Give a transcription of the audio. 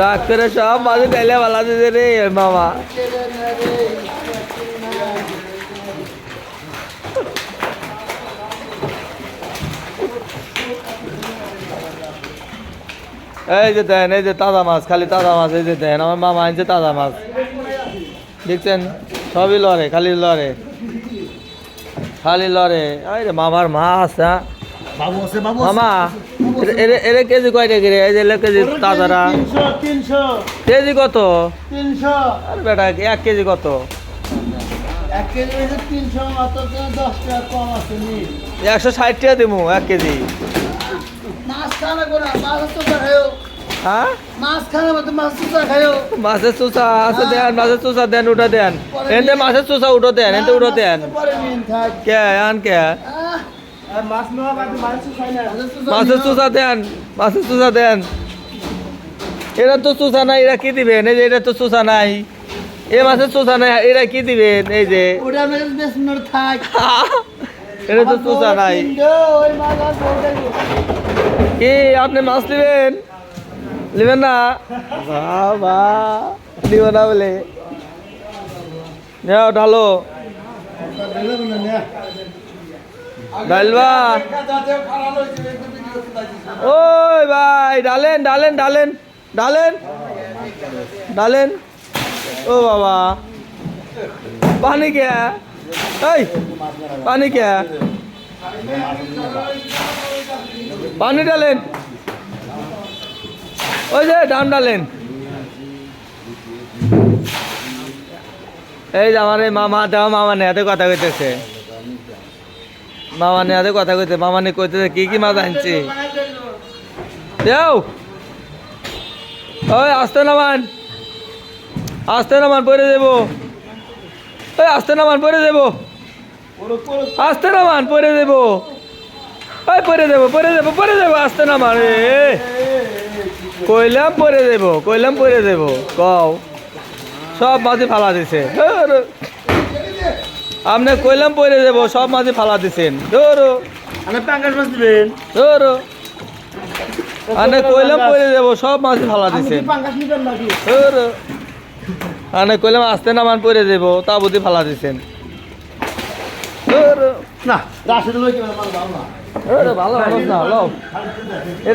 রাগ করে সব মাঝে ঢেলে ভালা দিতে রে মামা। এই যে দেন, এই যে তাজা মাছ, খালি তাজা মাছ, এই যে দেন, আমার মামা আনছে তাজা মাছ। দেখছেন? সবই লড়ে খালি লড়ে খালি লড়ে। এই রে মামার হ্যাঁ? বাবু আছে বাবু মামা এরে- এরে কেজি কয়টা করে এই যে কেজি তাজারা। কেজি কত? তিনশো। আরে বেটা এক কেজি কত? এক কেজি মাত্র টাকা কম আছে নি। একশো ষাট টাকা দিমু এক কেজি। করে তো হ্যাঁ? মাছের চুষা দেন মাছের চুষা দেন উঠো দেন। মাছের চুষা উঠো দেন এনতে উঠো দেন। পরে নিন থাক। কে আন কে? মাছের চুষা দেন মাছের চুষা দেন। এরা তো চুষা নাই এরা কি দিবেন? এই যে এটা তো চুষা নাই। এ মাছের চুষা নাই এরা কি দিবেন? এই যে। এটা তো চুষা নাই। কি আপনি মাছ নেবেন নেবেন না? বাবা নিব না বলে। নেও ঢালো ডালবা ওই ভাই, ডালেন ডালেন ডালেন ডালেন। ডালেন। ও বাবা। পানি কে? এই, পানি কে? পানি ডালেন ওই যে ডাম ডালেন। এই যে আমার এই মামা দেওয়া মামা নেহাতে কথা কইতেছে। মামা নেহাতে কথা কইতে মামা নে কইতেছে, কি কি মাছ আনছি? দেও। ওই আসতে নামান আসতে নামান পরে দেবো ওই আসতে নামান পরে দেবো আসতে নামান পরে দেবো ওই পরে দেবো পরে দেবো পরে দেবো আসতে নামান এ। কইলাম পরে দেবো কইলাম পরে দেবো কও। সব মাঝে ফালা দিছে। আপনি কইলাম পরে দেবো সব মাঝে ফালা দিছেন। ধরো। ধরো। আপনি কইলাম পরে দেবো সব মাঝে ফালা দিছেন। ধরো। আপনি কইলাম আসতে নামান পরে দেবো তা বুদ্ধি ফালা দিছেন। ধরো। না ভালো ভালো ভালো না